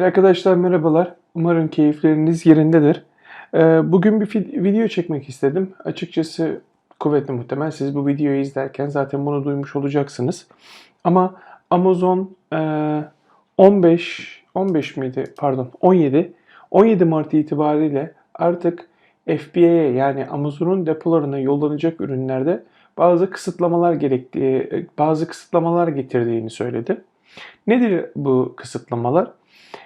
Arkadaşlar merhabalar. Umarım keyifleriniz yerindedir. Ee, Bugün bir video çekmek istedim. Açıkçası kuvvetli muhtemel siz bu videoyu izlerken zaten bunu duymuş olacaksınız. Ama Amazon e, 15 15 miydi? Pardon 17 17 Mart itibariyle artık FBA'ye yani Amazon'un depolarına yollanacak ürünlerde bazı kısıtlamalar gerektiği, bazı kısıtlamalar getirdiğini söyledi. Nedir bu kısıtlamalar?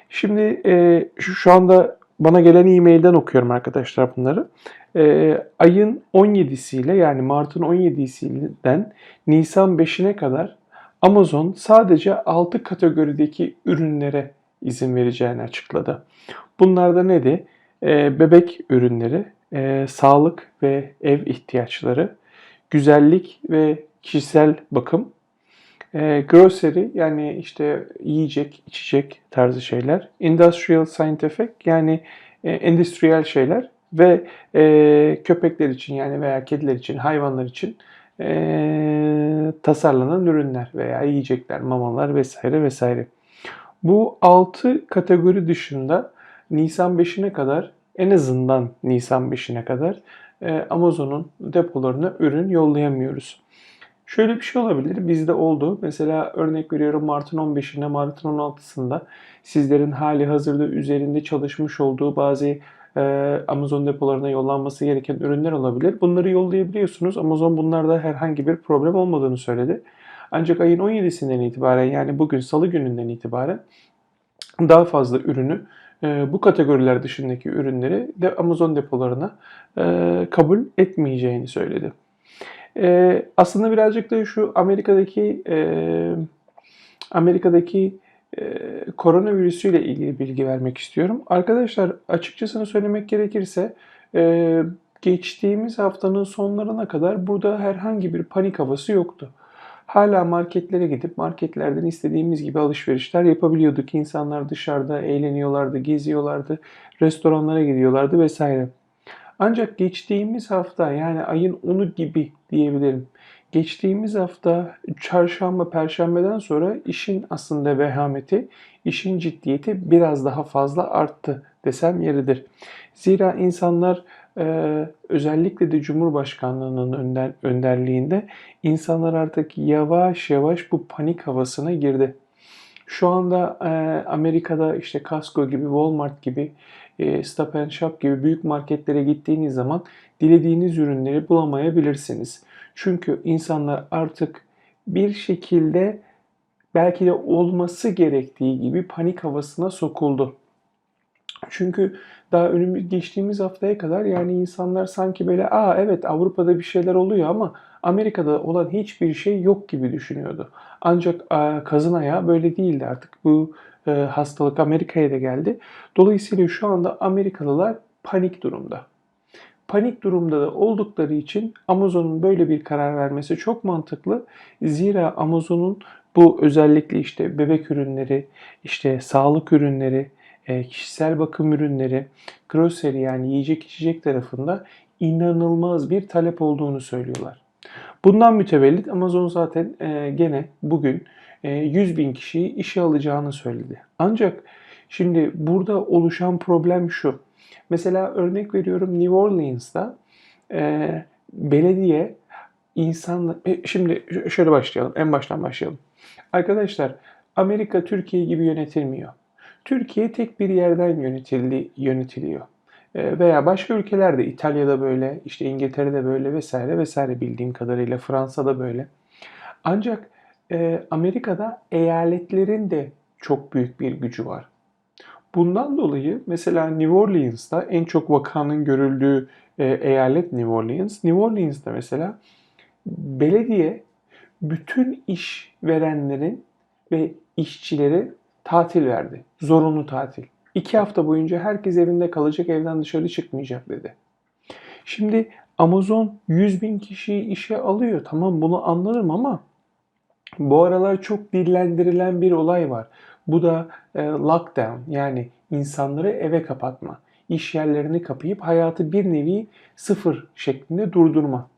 Şimdi e, şu, şu anda bana gelen e-mailden okuyorum arkadaşlar bunları. E, ayın 17'siyle yani Mart'ın 17'sinden Nisan 5'ine kadar Amazon sadece 6 kategorideki ürünlere izin vereceğini açıkladı. Bunlar da neydi? E, bebek ürünleri, e, sağlık ve ev ihtiyaçları, güzellik ve kişisel bakım, e, grocery yani işte yiyecek, içecek tarzı şeyler. Industrial scientific yani e, endüstriyel şeyler ve e, köpekler için yani veya kediler için, hayvanlar için e, tasarlanan ürünler veya yiyecekler, mamalar vesaire vesaire. Bu 6 kategori dışında Nisan 5'ine kadar en azından Nisan 5'ine kadar e, Amazon'un depolarına ürün yollayamıyoruz. Şöyle bir şey olabilir. Bizde oldu. Mesela örnek veriyorum Mart'ın 15'inde, Mart'ın 16'sında sizlerin hali hazırda üzerinde çalışmış olduğu bazı e, Amazon depolarına yollanması gereken ürünler olabilir. Bunları yollayabiliyorsunuz. Amazon bunlarda herhangi bir problem olmadığını söyledi. Ancak ayın 17'sinden itibaren yani bugün salı gününden itibaren daha fazla ürünü e, bu kategoriler dışındaki ürünleri de Amazon depolarına e, kabul etmeyeceğini söyledi. E, aslında birazcık da şu Amerika'daki e, Amerika'daki e, koronavirüsüyle ilgili bilgi vermek istiyorum. Arkadaşlar açıkçasını söylemek gerekirse e, geçtiğimiz haftanın sonlarına kadar burada herhangi bir panik havası yoktu. Hala marketlere gidip marketlerden istediğimiz gibi alışverişler yapabiliyorduk. İnsanlar dışarıda eğleniyorlardı, geziyorlardı, restoranlara gidiyorlardı vesaire. Ancak geçtiğimiz hafta yani ayın 10'u gibi diyebilirim. Geçtiğimiz hafta çarşamba, perşembeden sonra işin aslında vehameti, işin ciddiyeti biraz daha fazla arttı desem yeridir. Zira insanlar e, özellikle de Cumhurbaşkanlığının önder, önderliğinde insanlar artık yavaş yavaş bu panik havasına girdi. Şu anda e, Amerika'da işte Costco gibi, Walmart gibi, e, Stop Shop gibi büyük marketlere gittiğiniz zaman dilediğiniz ürünleri bulamayabilirsiniz. Çünkü insanlar artık bir şekilde belki de olması gerektiği gibi panik havasına sokuldu. Çünkü daha önümüz geçtiğimiz haftaya kadar yani insanlar sanki böyle aa evet Avrupa'da bir şeyler oluyor ama Amerika'da olan hiçbir şey yok gibi düşünüyordu. Ancak e, kazın ayağı böyle değildi artık. Bu e, hastalık Amerika'ya da geldi. Dolayısıyla şu anda Amerikalılar panik durumda. Panik durumda da oldukları için Amazon'un böyle bir karar vermesi çok mantıklı. Zira Amazon'un bu özellikle işte bebek ürünleri, işte sağlık ürünleri, e, kişisel bakım ürünleri, grocery yani yiyecek içecek tarafında inanılmaz bir talep olduğunu söylüyorlar. Bundan mütevellit Amazon zaten e, gene bugün 100 e, bin kişiyi işe alacağını söyledi. Ancak şimdi burada oluşan problem şu. Mesela örnek veriyorum New Orleans'ta belediye insan şimdi şöyle başlayalım en baştan başlayalım. Arkadaşlar Amerika Türkiye gibi yönetilmiyor. Türkiye tek bir yerden yönetildi, yönetiliyor. Ee, veya başka ülkelerde İtalya'da böyle, işte İngiltere'de böyle vesaire vesaire bildiğim kadarıyla Fransa'da böyle. Ancak e, Amerika'da eyaletlerin de çok büyük bir gücü var. Bundan dolayı mesela New Orleans'ta en çok vakanın görüldüğü e, eyalet New Orleans. New Orleans'ta mesela belediye bütün iş verenlerin ve işçileri tatil verdi. Zorunlu tatil. İki hafta boyunca herkes evinde kalacak, evden dışarı çıkmayacak dedi. Şimdi Amazon 100 bin kişiyi işe alıyor. Tamam bunu anlarım ama bu aralar çok dillendirilen bir olay var. Bu da e, lockdown yani insanları eve kapatma. İş yerlerini kapayıp hayatı bir nevi sıfır şeklinde durdurma.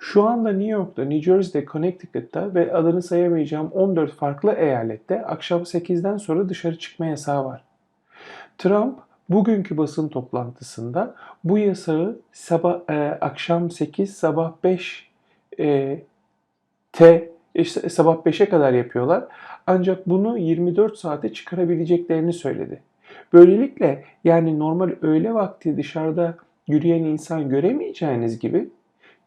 Şu anda New York'ta, New Jersey'de, Connecticut'ta ve adını sayamayacağım 14 farklı eyalette akşam 8'den sonra dışarı çıkma yasağı var. Trump bugünkü basın toplantısında bu yasağı sabah e, akşam 8 sabah 5 e, T işte sabah 5'e kadar yapıyorlar. Ancak bunu 24 saate çıkarabileceklerini söyledi. Böylelikle yani normal öğle vakti dışarıda yürüyen insan göremeyeceğiniz gibi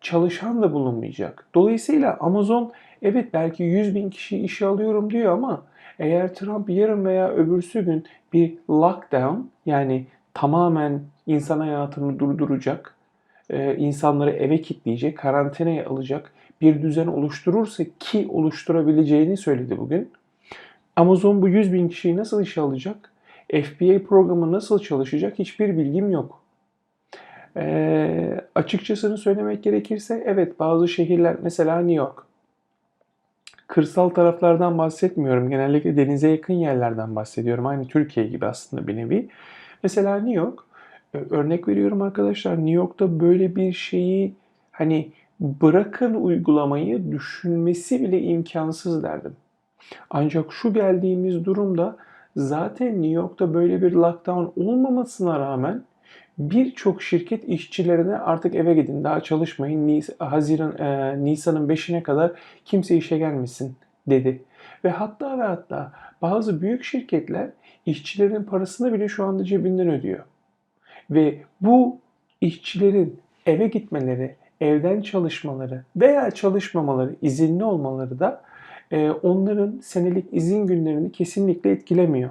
çalışan da bulunmayacak. Dolayısıyla Amazon evet belki 100 bin kişi işe alıyorum diyor ama eğer Trump yarın veya öbürsü gün bir lockdown yani tamamen insan hayatını durduracak, insanları eve kilitleyecek, karantinaya alacak bir düzen oluşturursa ki oluşturabileceğini söyledi bugün. Amazon bu 100 bin kişiyi nasıl işe alacak? FBA programı nasıl çalışacak hiçbir bilgim yok. E, açıkçasını söylemek gerekirse evet bazı şehirler mesela New York. Kırsal taraflardan bahsetmiyorum. Genellikle denize yakın yerlerden bahsediyorum. Aynı Türkiye gibi aslında bir nevi. Mesela New York. e, Örnek veriyorum arkadaşlar. New York'ta böyle bir şeyi hani bırakın uygulamayı düşünmesi bile imkansız derdim. Ancak şu geldiğimiz durumda zaten New York'ta böyle bir lockdown olmamasına rağmen birçok şirket işçilerine artık eve gidin daha çalışmayın Nis- Haziran e, Nisan'ın 5'ine kadar kimse işe gelmesin dedi. Ve hatta ve hatta bazı büyük şirketler işçilerin parasını bile şu anda cebinden ödüyor. Ve bu işçilerin eve gitmeleri, evden çalışmaları veya çalışmamaları, izinli olmaları da e, onların senelik izin günlerini kesinlikle etkilemiyor.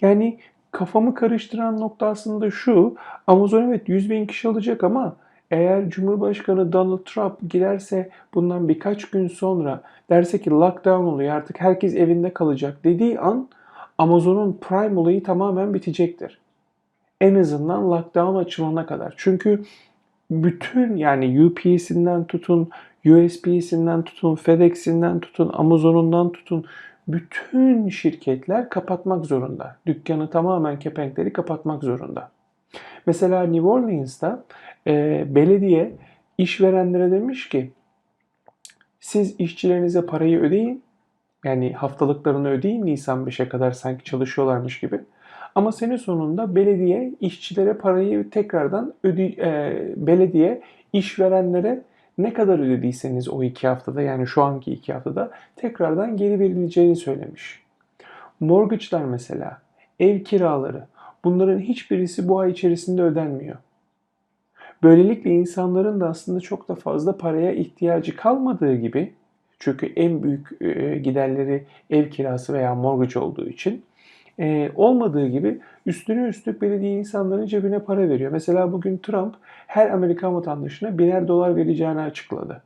Yani kafamı karıştıran nokta aslında şu. Amazon evet 100 bin kişi alacak ama eğer Cumhurbaşkanı Donald Trump girerse bundan birkaç gün sonra derse ki lockdown oluyor artık herkes evinde kalacak dediği an Amazon'un Prime olayı tamamen bitecektir. En azından lockdown açılana kadar. Çünkü bütün yani UPS'inden tutun, USPS'inden tutun, FedEx'inden tutun, Amazon'undan tutun bütün şirketler kapatmak zorunda. Dükkanı tamamen kepenkleri kapatmak zorunda. Mesela New Orleans'ta e, belediye işverenlere demiş ki siz işçilerinize parayı ödeyin. Yani haftalıklarını ödeyin Nisan 5'e kadar sanki çalışıyorlarmış gibi. Ama sene sonunda belediye işçilere parayı tekrardan öde e, belediye işverenlere ne kadar ödediyseniz o iki haftada yani şu anki iki haftada tekrardan geri verileceğini söylemiş. Mortgage'lar mesela, ev kiraları bunların hiçbirisi bu ay içerisinde ödenmiyor. Böylelikle insanların da aslında çok da fazla paraya ihtiyacı kalmadığı gibi çünkü en büyük e, giderleri ev kirası veya mortgage olduğu için e, olmadığı gibi üstüne üstlük belediye insanların cebine para veriyor. Mesela bugün Trump her Amerikan vatandaşına biner dolar vereceğini açıkladı.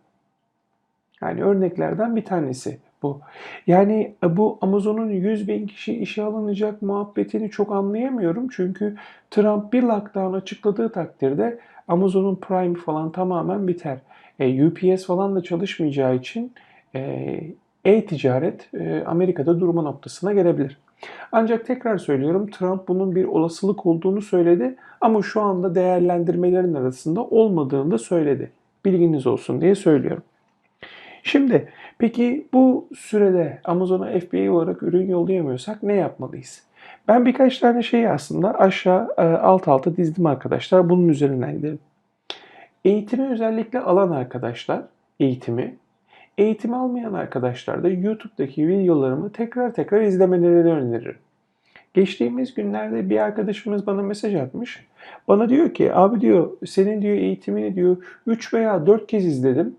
Yani örneklerden bir tanesi bu. Yani bu Amazon'un 100 bin kişi işe alınacak muhabbetini çok anlayamıyorum. Çünkü Trump bir lockdown açıkladığı takdirde Amazon'un Prime falan tamamen biter. E, UPS falan da çalışmayacağı için e, e-ticaret e, Amerika'da durma noktasına gelebilir. Ancak tekrar söylüyorum Trump bunun bir olasılık olduğunu söyledi ama şu anda değerlendirmelerin arasında olmadığını da söyledi. Bilginiz olsun diye söylüyorum. Şimdi peki bu sürede Amazon'a FBA olarak ürün yollayamıyorsak ne yapmalıyız? Ben birkaç tane şeyi aslında aşağı e, alt alta dizdim arkadaşlar. Bunun üzerinden gidelim. Eğitimi özellikle alan arkadaşlar, eğitimi Eğitim almayan arkadaşlar da YouTube'daki videolarımı tekrar tekrar izlemelerini öneririm. Geçtiğimiz günlerde bir arkadaşımız bana mesaj atmış. Bana diyor ki abi diyor senin diyor eğitimini diyor 3 veya 4 kez izledim.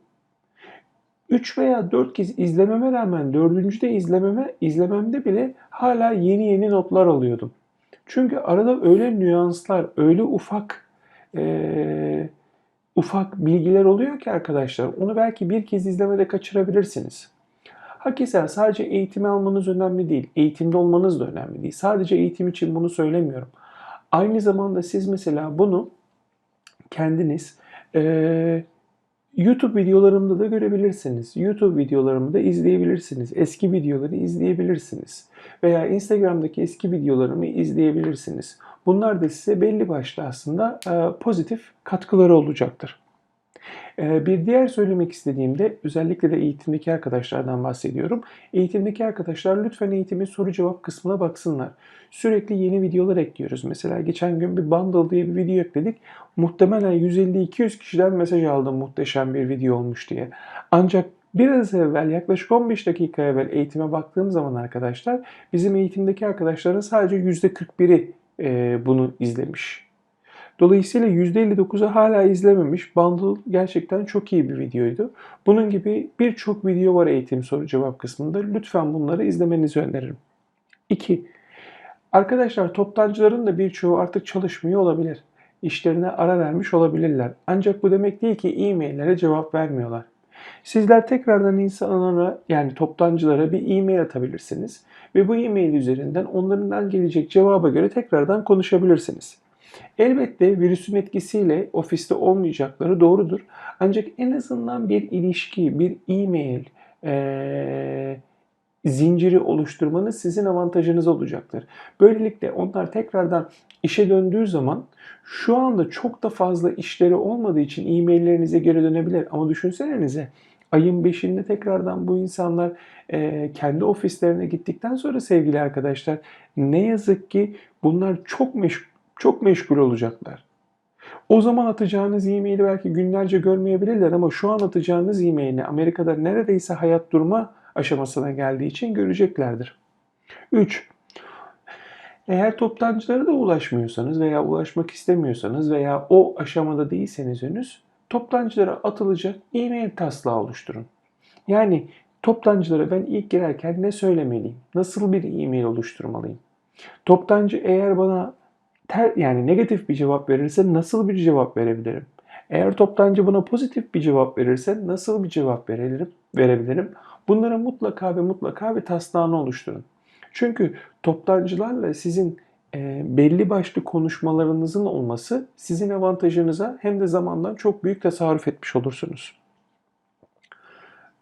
3 veya 4 kez izlememe rağmen dördüncüde izlememe, izlememde bile hala yeni yeni notlar alıyordum. Çünkü arada öyle nüanslar, öyle ufak ee, ufak bilgiler oluyor ki arkadaşlar onu belki bir kez izlemede kaçırabilirsiniz. Hakikaten sadece eğitimi almanız önemli değil. Eğitimde olmanız da önemli değil. Sadece eğitim için bunu söylemiyorum. Aynı zamanda siz mesela bunu kendiniz e, YouTube videolarımda da görebilirsiniz. YouTube videolarımı da izleyebilirsiniz. Eski videoları izleyebilirsiniz. Veya Instagram'daki eski videolarımı izleyebilirsiniz. Bunlar da size belli başlı aslında e, pozitif katkıları olacaktır. Ee, Bir diğer söylemek istediğim de özellikle de eğitimdeki arkadaşlardan bahsediyorum. Eğitimdeki arkadaşlar lütfen eğitimin soru cevap kısmına baksınlar. Sürekli yeni videolar ekliyoruz. Mesela geçen gün bir bundle diye bir video ekledik. Muhtemelen 150-200 kişiden mesaj aldım muhteşem bir video olmuş diye. Ancak biraz evvel yaklaşık 15 dakika evvel eğitime baktığım zaman arkadaşlar bizim eğitimdeki arkadaşların sadece %41'i e, bunu izlemiş. Dolayısıyla %59'u hala izlememiş. Bundle gerçekten çok iyi bir videoydu. Bunun gibi birçok video var eğitim soru cevap kısmında. Lütfen bunları izlemenizi öneririm. 2. Arkadaşlar toptancıların da birçoğu artık çalışmıyor olabilir. İşlerine ara vermiş olabilirler. Ancak bu demek değil ki e-maillere cevap vermiyorlar. Sizler tekrardan insanlara yani toptancılara bir e-mail atabilirsiniz ve bu e-mail üzerinden onlardan gelecek cevaba göre tekrardan konuşabilirsiniz. Elbette virüsün etkisiyle ofiste olmayacakları doğrudur. Ancak en azından bir ilişki, bir e-mail eee, zinciri oluşturmanız sizin avantajınız olacaktır. Böylelikle onlar tekrardan işe döndüğü zaman şu anda çok da fazla işleri olmadığı için e-maillerinize geri dönebilir. Ama düşünsenize ayın 5'inde tekrardan bu insanlar eee, kendi ofislerine gittikten sonra sevgili arkadaşlar ne yazık ki bunlar çok meşgul çok meşgul olacaklar. O zaman atacağınız e-maili belki günlerce görmeyebilirler ama şu an atacağınız e-maili Amerika'da neredeyse hayat durma aşamasına geldiği için göreceklerdir. 3. Eğer toptancılara da ulaşmıyorsanız veya ulaşmak istemiyorsanız veya o aşamada değilseniz henüz toptancılara atılacak e-mail taslağı oluşturun. Yani toptancılara ben ilk girerken ne söylemeliyim? Nasıl bir e-mail oluşturmalıyım? Toptancı eğer bana ter, yani negatif bir cevap verirse nasıl bir cevap verebilirim? Eğer toptancı buna pozitif bir cevap verirse nasıl bir cevap verebilirim? verebilirim? Bunlara mutlaka ve mutlaka bir taslağını oluşturun. Çünkü toptancılarla sizin e, belli başlı konuşmalarınızın olması sizin avantajınıza hem de zamandan çok büyük tasarruf etmiş olursunuz.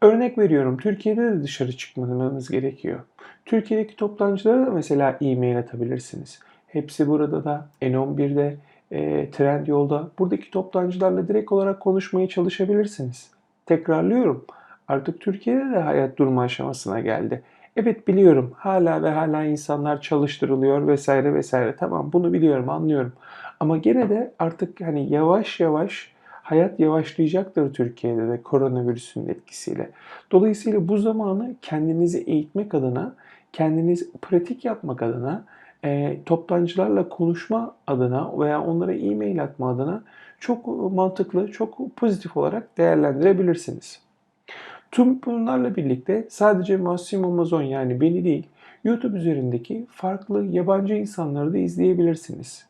Örnek veriyorum Türkiye'de de dışarı çıkmanız gerekiyor. Türkiye'deki toptancılara da mesela e-mail atabilirsiniz. Hepsi burada da N11'de, e, Trendyol'da buradaki toptancılarla direkt olarak konuşmaya çalışabilirsiniz. Tekrarlıyorum. Artık Türkiye'de de hayat durma aşamasına geldi. Evet biliyorum hala ve hala insanlar çalıştırılıyor vesaire vesaire. Tamam bunu biliyorum anlıyorum. Ama gene de artık hani yavaş yavaş hayat yavaşlayacaktır Türkiye'de de koronavirüsün etkisiyle. Dolayısıyla bu zamanı kendinizi eğitmek adına, kendiniz pratik yapmak adına e, toptancılarla konuşma adına veya onlara e-mail atma adına çok mantıklı, çok pozitif olarak değerlendirebilirsiniz. Tüm bunlarla birlikte sadece Massimo Mazon yani beni değil, YouTube üzerindeki farklı yabancı insanları da izleyebilirsiniz.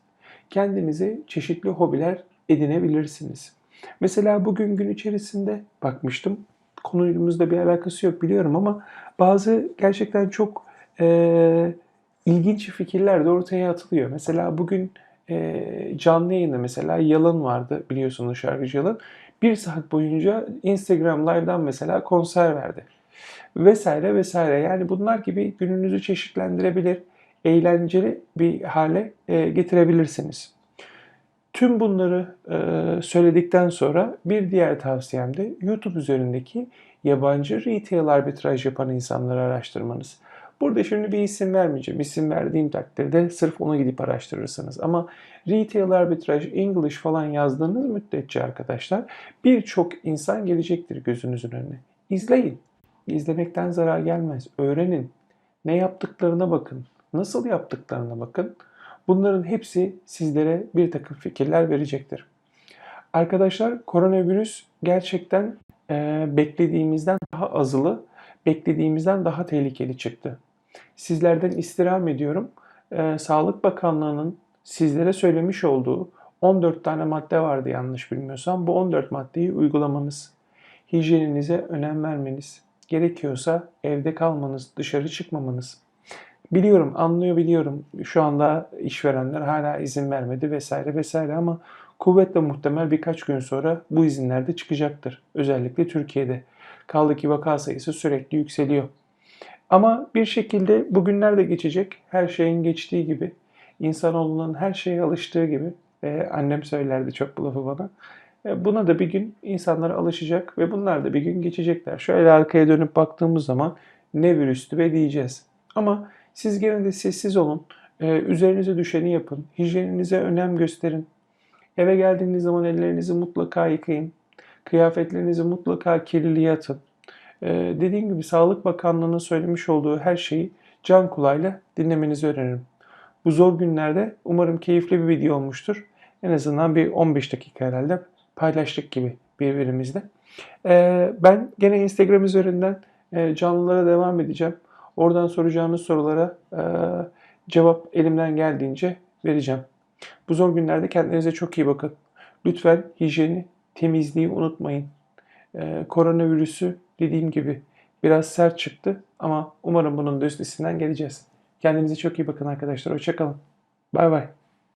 Kendinize çeşitli hobiler edinebilirsiniz. Mesela bugün gün içerisinde bakmıştım. Konumuzda bir alakası yok biliyorum ama bazı gerçekten çok e, ilginç fikirler de ortaya atılıyor. Mesela bugün e, canlı yayında mesela Yalın vardı biliyorsunuz şarkıcı Yalın. Bir saat boyunca Instagram Live'dan mesela konser verdi. Vesaire vesaire. Yani bunlar gibi gününüzü çeşitlendirebilir, eğlenceli bir hale e, getirebilirsiniz. Tüm bunları e, söyledikten sonra bir diğer tavsiyem de YouTube üzerindeki yabancı retail arbitraj yapan insanları araştırmanız. Burada şimdi bir isim vermeyeceğim. İsim verdiğim takdirde sırf onu gidip araştırırsınız. Ama retail arbitraj, English falan yazdığınız müddetçe arkadaşlar birçok insan gelecektir gözünüzün önüne. İzleyin. İzlemekten zarar gelmez. Öğrenin. Ne yaptıklarına bakın. Nasıl yaptıklarına bakın. Bunların hepsi sizlere bir takım fikirler verecektir. Arkadaşlar koronavirüs gerçekten e, beklediğimizden daha azılı, beklediğimizden daha tehlikeli çıktı. Sizlerden istirham ediyorum. E, Sağlık Bakanlığı'nın sizlere söylemiş olduğu 14 tane madde vardı yanlış bilmiyorsam. Bu 14 maddeyi uygulamanız, hijyeninize önem vermeniz, gerekiyorsa evde kalmanız, dışarı çıkmamanız, Biliyorum, anlıyor biliyorum. Şu anda işverenler hala izin vermedi vesaire vesaire ama kuvvetle muhtemel birkaç gün sonra bu izinler de çıkacaktır. Özellikle Türkiye'de. Kaldı ki vaka sayısı sürekli yükseliyor. Ama bir şekilde bugünler de geçecek. Her şeyin geçtiği gibi. İnsanoğlunun her şeye alıştığı gibi. E, annem söylerdi çok bu lafı bana. E, Buna da bir gün insanlar alışacak ve bunlar da bir gün geçecekler. Şöyle arkaya dönüp baktığımız zaman ne virüstü be diyeceğiz. Ama siz gene de sessiz olun. E, Üzerinize düşeni yapın. Hijyeninize önem gösterin. Eve geldiğiniz zaman ellerinizi mutlaka yıkayın. Kıyafetlerinizi mutlaka kirliliğe atın. E, Dediğim gibi Sağlık Bakanlığı'nın söylemiş olduğu her şeyi can kulağıyla dinlemenizi öneririm. Bu zor günlerde umarım keyifli bir video olmuştur. En azından bir 15 dakika herhalde paylaştık gibi birbirimizle. Ee, ben gene Instagram üzerinden e, canlılara devam edeceğim. Oradan soracağınız sorulara e, cevap elimden geldiğince vereceğim. Bu zor günlerde kendinize çok iyi bakın. Lütfen hijyeni, temizliği unutmayın. Ee, koronavirüsü dediğim gibi biraz sert çıktı ama umarım bunun da üstesinden geleceğiz. Kendinize çok iyi bakın arkadaşlar. Hoşçakalın. Bay bay.